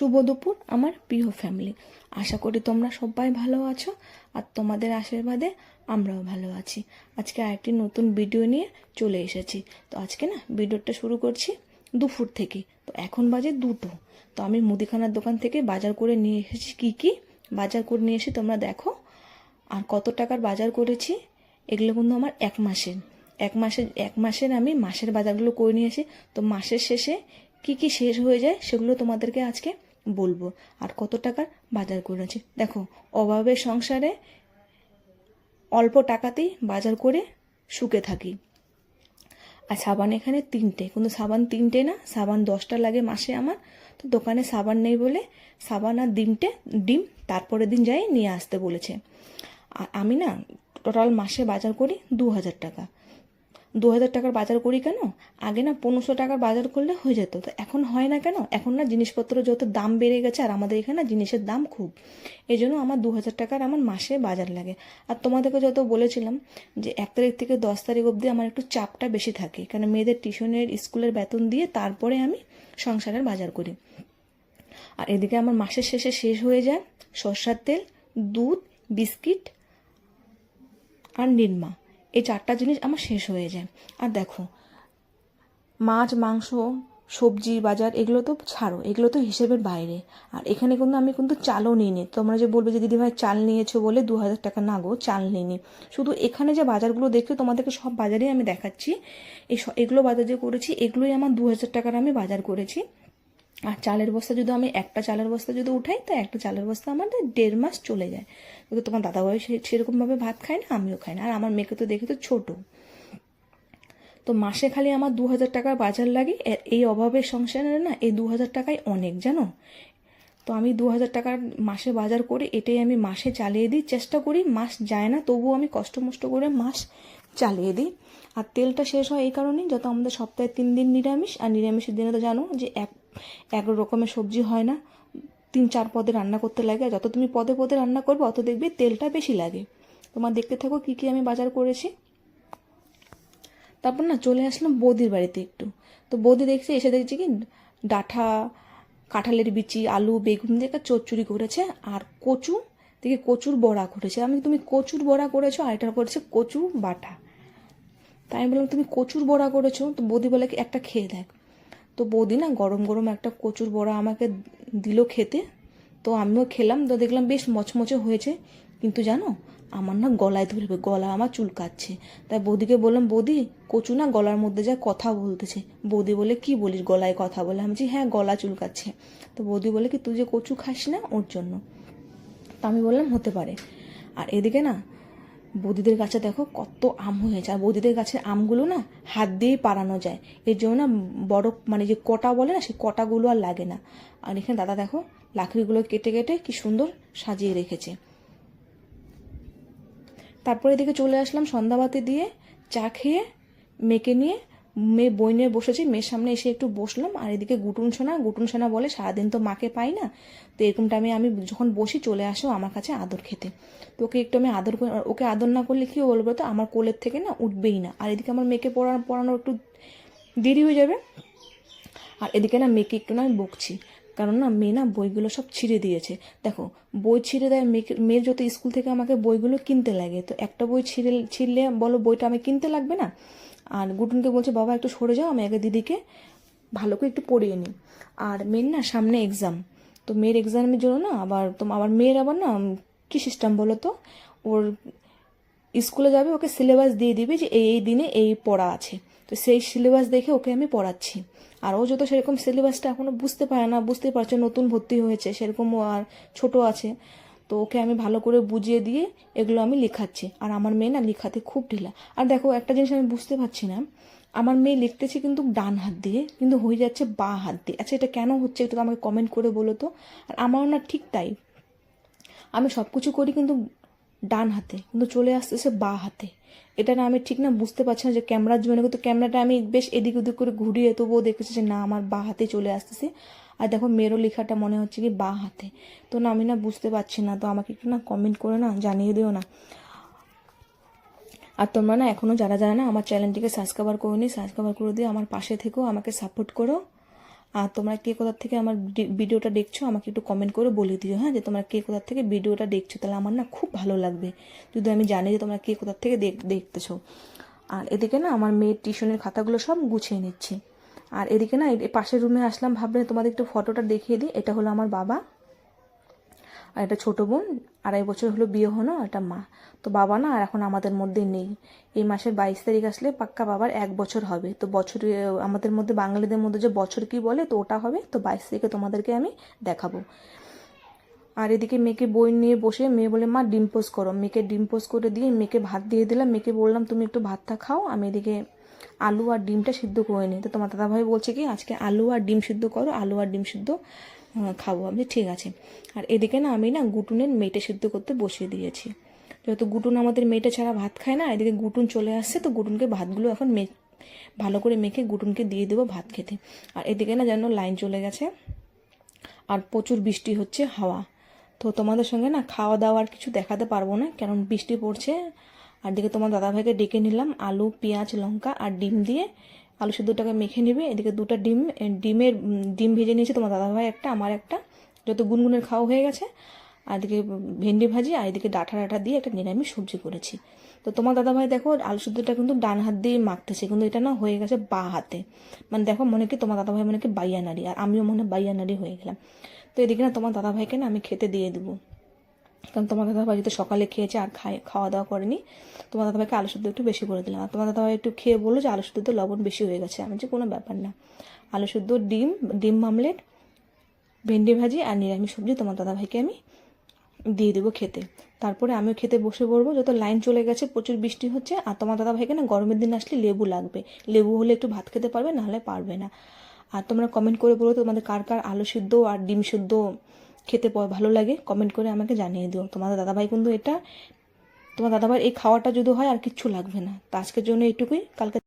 শুভ দুপুর, আমার প্রিয় ফ্যামিলি আশা করি তোমরা সবাই ভালো আছো আর তোমাদের আশীর্বাদে আমরাও ভালো আছি। আজকে আরেকটি নতুন ভিডিও নিয়ে চলে এসেছি। তো আজকে না ভিডিওটা শুরু করছি দুপুর থেকে। তো এখন বাজে দুটো। তো আমি মুদিখানার দোকান থেকে বাজার করে নিয়ে এসেছি কি কি? বাজার করে নিয়ে এসে তোমরা দেখো। আর কত টাকার বাজার করেছি? এগুলো কিন্তু আমার এক মাসের। এক মাসের এক মাসের আমি মাসের বাজারগুলো করে নিয়ে আসি তো মাসের শেষে কি কি শেষ হয়ে যায় সেগুলো তোমাদেরকে আজকে বলব। আর কত টাকার বাজার করেছি দেখো অভাবের সংসারে অল্প টাকাতেই বাজার করে সুখে থাকি। আর সাবান এখানে তিনটে। কিন্তু সাবান তিনটে না, সাবান দশটা লাগে মাসে আমার। তো দোকানে সাবান নেই বলে সাবান আর ডিমটে, ডিম তারপরের দিন যাই নিয়ে আসতে বলেছে। আর আমি না টোটাল মাসে বাজার করি দু হাজার টাকা। দু হাজার টাকার বাজার করি কেন? আগে না পনেরোশো টাকার বাজার করলে হয়ে যেত। তো এখন হয় না কেন? এখন না জিনিসপত্র যত দাম বেড়ে গেছে আর আমাদের এখানে জিনিসের দাম খুব। এই জন্য আমার দু হাজার টাকার আমার মাসে বাজার লাগে। আর তোমাদেরকে যত বলেছিলাম যে এক তারিখ থেকে দশ তারিখ অবধি আমার একটু চাপটা বেশি থাকে। কারণ মেয়েদের টিউশনের, স্কুলের বেতন দিয়ে তারপরে আমি সংসারের বাজার করি। আর এদিকে আমার মাসের শেষে শেষ হয়ে যায় সর্ষার তেল, দুধ, বিস্কিট আর নির্মা। এই চারটা জিনিস আমার শেষ হয়ে যায়। আর দেখো, মাছ, মাংস, সবজি, বাজার, এগুলো তো ছাড়ো, এগুলো তো হিসেবের বাইরে। আর এখানে কিন্তু আমি কিন্তু চালও নিইনি। তোমরা যে বলবে যে, দিদিভাই, চাল নিয়েছো বলে দু হাজার টাকা, না গো, চাল নিইনি। শুধু এখানে যে বাজারগুলো দেখছ, তোমাদেরকে সব বাজারেই আমি দেখাচ্ছি। এই এগুলো বাজার যে করেছি, এগুলোই আমার দু হাজার টাকার আমি বাজার করেছি। আর চালের বস্তা যদি আমি একটা চালের বস্তা যদি উঠাই, তো একটা চালের বস্তা আমাদের দেড় মাস চলে যায়। কিন্তু তোমার দাদাভাই সেরকমভাবে ভাত খায় না, আমিও খাই না। আর আমার মেয়েকে তো দেখে তো ছোটো। তো মাসে খালি আমার দু হাজার টাকার বাজার লাগে। এই অভাবের সংসারে না এই দু হাজার টাকাই অনেক, জানো? তো আমি দু হাজার টাকার মাসে বাজার করে এটাই আমি মাসে চালিয়ে দিই। চেষ্টা করি মাস যায় না, তবুও আমি কষ্ট মষ্ট করে মাস চালিয়ে দিই। আর তেলটা শেষ হয় এই কারণেই যত আমাদের সপ্তাহে তিন দিন নিরামিষ, আর নিরামিষের দিনে তো জানো যে এক এক রকমের সবজি হয় না। তিন, চার পদে রান্না করতে লাগে। যত তুমি পদে পদে রান্না করবে, অত দেখবে তেলটা বেশি লাগে। তোমার দেখতে থাকো কী কী আমি বাজার করেছি। তারপর না চলে আসলাম বৌদির বাড়িতে একটু। তো বৌদি দেখছি, এসে দেখছি কি ডাঁঠা, কাঁঠালের বিচি, আলু, বেগুন দিয়ে একটা করেছে। আর কচু দেখি কচুর বড়া করেছে আমি তুমি কচুর বড়া করেছ আর এটা করেছে কচু বাটা। তাই আমি বললাম তুমি কচুর বড়া করেছ? তো বৌদি বলে একটা খেয়ে দেখ। তো বৌদি না গরম গরম একটা কচুর বড়া আমাকে দিল খেতে। তো আমিও খেলাম তো দেখলাম বেশ মচমচে হয়েছে। কিন্তু জানো আমার না গলায় ধরবে গলা আমার চুলকাচ্ছে। তাই বৌদিকে বললাম বৌদি কচু না গলার মধ্যে যা কথা বলতেছে। বৌদি বলে কি বলিস গলায় কথা বলে? আমি বলছি, হ্যাঁ গলা চুলকাচ্ছে। তো বৌদি বলে কি তুই যে কচু খাস না ওর জন্য? তো আমি বললাম, হতে পারে। আর এদিকে না, বৌদিদের গাছে দেখো কত আম হয়েছে আর বৌদিদের গাছের আমগুলো না হাত দিয়েই পাড়ানো যায়। এর জন্য না বড় মানে যে কটা বলে না সেই কটাগুলো আর লাগে না। আর এখানে দাদা দেখো, লাকড়িগুলো কেটে কেটে কি সুন্দর সাজিয়ে রেখেছে। তারপরে এদিকে চলে আসলাম সন্ধ্যাবাতি দিয়ে চা খেয়ে মেয়েকে নিয়ে মেয়ে বই নিয়ে বসেছি, মেয়ের সামনে এসে একটু বসলাম, আর এদিকে গুটুন সোনা গুটুন সোনা বলে সারাদিন তো মাকে পাই না, তো এরকম টাইমে আমি যখন বসি চলে আসো আমার কাছে আদর খেতে। তো ওকে একটু আমি আদর ওকে আদর না করলে কি বলব তো, আমার কোলের থেকে না উঠবেই না। আর এদিকে আমার মেয়েকে পড়ানো পড়ানো একটু দেরি হয়ে যাবে। আর এদিকে না মেয়েকে একটু না আমি বকছি, কারণ না মেয়ে না বইগুলো সব ছিঁড়ে দিয়েছে। দেখো, বই ছিঁড়ে দেয় মেয়েকে মেয়ের যত স্কুল থেকে আমাকে বইগুলো কিনতে লাগে, তো একটা বই ছিঁড়ে, ছিঁড়লে বলো বইটা আমি কিনতে লাগবে না? আর গুটুনকে বলছে, বাবা, একটু সরে যাও, আমি আগে দিদিকে ভালো করে একটু পড়িয়ে নিই। আর মেয়ের না সামনে এক্সাম তো মেয়ের এক্সামের জন্য না আবার তোমার আবার মেয়ের আবার না কী সিস্টেম বলো তো? ওর স্কুলে যাবে, ওকে সিলেবাস দিয়ে দিবে যে এই এই দিনে এই পড়া আছে। তো সেই সিলেবাস দেখে ওকে আমি পড়াচ্ছি। আর ও যত সেরকম সিলেবাসটা এখনও বুঝতে পারে না বুঝতে পারছে, নতুন ভর্তি হয়েছে সেরকম আর ছোট আছে। তো ওকে আমি ভালো করে বুঝিয়ে দিয়ে এগুলো আমি লেখাচ্ছি। আর আমার মেয়ে না লেখাতে খুব ঢিলা। আর দেখো, একটা জিনিস আমি বুঝতে পারছি না। আমার মেয়ে লিখতেছে কিন্তু ডান হাত দিয়ে, কিন্তু হয়ে যাচ্ছে বা হাত দিয়ে। আচ্ছা এটা কেন হচ্ছে একটু আমাকে কমেন্ট করে বলো তো। আর আমারও না ঠিক তাই। আমি সব কিছু করি কিন্তু ডান হাতে, কিন্তু চলে আসতেছে বা হাতে। এটা না আমি ঠিক না, বুঝতে পারছি না যে ক্যামেরার জন্য। কিন্তু ক্যামেরাটা আমি বেশ এদিক ওদিক করে ঘুরিয়ে তবুও দেখেছি যে না, আমার বা হাতে চলে আসতেছে। আর দেখো মেয়েরও লেখাটা মনে হচ্ছে কি বা হাতে। তো না, আমি না বুঝতে পারছি না, তো আমাকে একটু না কমেন্ট করে না জানিয়ে দিও না। আর তোমরা না এখনও যারা যারা না আমার চ্যানেলটিকে সাবস্ক্রাইবার করে নি সাবস্ক্রাইবার করে দিয়ে আমার পাশে থেকেও আমাকে সাপোর্ট করো। আর তোমরা কে কোথার থেকে আমার ভিডিওটা দেখছ, আমাকে একটু কমেন্ট করে বলে দিও হ্যাঁ যে তোমরা কে কোথার থেকে ভিডিওটা দেখছ, তাহলে আমার না খুব ভালো লাগবে। যদি আমি জানি যে তোমরা কে কোথার থেকে দেখ দেখতেছো। আর এদিকে না আমার মেয়ের টিউশনের খাতাগুলো সব গুছিয়ে নিচ্ছি। আর এদিকে না পাশের রুমে আসলাম ভাবলে তোমাদের একটু ফটোটা দেখিয়ে দিই। এটা হলো আমার বাবা আর একটা ছোটো বোন। আড়াই বছর হলো বিয়ে হলো, একটা মা। তো বাবা না আর এখন আমাদের মধ্যে নেই। এই মাসের বাইশ তারিখ আসলে পাক্কা বাবার এক বছর হবে। তো বছর আমাদের মধ্যে বাঙালিদের মধ্যে যে বছর কি বলে, তো ওটা হবে। তো বাইশ তারিখে তোমাদেরকে আমি দেখাবো। আর এদিকে মেয়েকে বই নিয়ে বসে মেয়ে বলে, মা, ডিম পোস্ট করো। মেয়েকে ডিম পোস্ট করে দিয়ে মেয়েকে ভাত দিয়ে দিলাম। মেয়েকে বললাম, তুমি একটু ভাতটা খাও। আমি এদিকে আলু আর ডিমটা সিদ্ধ করে নিই তো তোমার দাদাভাই বলছে কি, আজকে আলু আর ডিম সিদ্ধ করো, আলু আর ডিম সিদ্ধ খাব আমি, ঠিক আছে। আর এদিকে না আমি না গুটুনের মেয়েটা সিদ্ধ করতে বসিয়ে দিয়েছি। যেহেতু গুটুন আমাদের মেয়েটা ছাড়া ভাত খায় না, এদিকে গুটুন চলে আসছে, তো গুটুনকে ভাতগুলো এখন মে, ভালো করে মেখে গুটুনকে দিয়ে দেবো ভাত খেতে। আর এদিকে না যেন লাইন চলে গেছে, আর প্রচুর বৃষ্টি হচ্ছে হাওয়া। তো তোমাদের সঙ্গে না খাওয়া দাওয়ার কিছু দেখাতে পারব না, কারণ বৃষ্টি পড়ছে আর দিকে তোমার দাদাভাইকে ডেকে নিলাম, আলু, পেঁয়াজ, লঙ্কা আর ডিম দিয়ে আলু সিদ্ধটাকে মেখে নেবে। এদিকে দুটো ডিম ডিমের ডিম ভেজে নিয়েছে তোমার দাদাভাই একটা, আমার একটা। যত গুনগুনের খাওয়া হয়ে গেছে, আর এদিকে ভেন্ডি ভাজি আর এদিকে ডাঁটা ডাঁটা দিয়ে একটা নিরামিষ সবজি করেছি। তো তোমার দাদাভাই দেখো, আলু সিদ্ধটা কিন্তু ডান হাত দিয়ে মাখতেছে, কিন্তু এটা না হয়ে গেছে বা হাতে। মানে দেখো, মনে কি তোমার দাদাভাই মনে কি বাইয়া নাড়ি আর আমিও মনে বাইয়া নাড়ি হয়ে গেলাম। তো এদিকে না তোমার দাদাভাইকে না আমি খেতে দিয়ে দেবো। কারণ তোমার দাদাভাই যেহেতু সকালে খেয়েছে আর খায় খাওয়া দাওয়া করেনি তোমার দাদাভাইকে আলু সিদ্ধ একটু বেশি করে দিলাম। আর তোমার দাদাভাই একটু খেয়ে বলল যে আলু সিদ্ধতে লবণ বেশি হয়ে গেছে। আমি যে কোনো ব্যাপার না। আলু সিদ্ধ, ডিম ডিম মামলেট ভেন্ডি ভাজি আর নিরামিষ সবজি তোমার দাদাভাইকে আমি দিয়ে দেবো খেতে। তারপরে আমিও খেতে বসে পড়ব। যত লাইন চলে গেছে, প্রচুর বৃষ্টি হচ্ছে, আর তোমার দাদা ভাইকে না গরমের দিন আসলে লেবু লাগবে। লেবু হলে একটু ভাত খেতে পারবে নাহলে পারবে না। আর তোমরা কমেন্ট করে বলো তোমাদের কার কার আলু সিদ্ধ আর ডিম সিদ্ধ খেতে ভালো লাগে কমেন্ট করে আমাকে জানিয়ে দিও। তোমাদের দাদাভাই কিন্তু এটা তোমার দাদাভাই এই খাওয়াটা যদি হয় আর কিচ্ছু লাগবে না। তো আজকের জন্য এইটুকুই। কালকে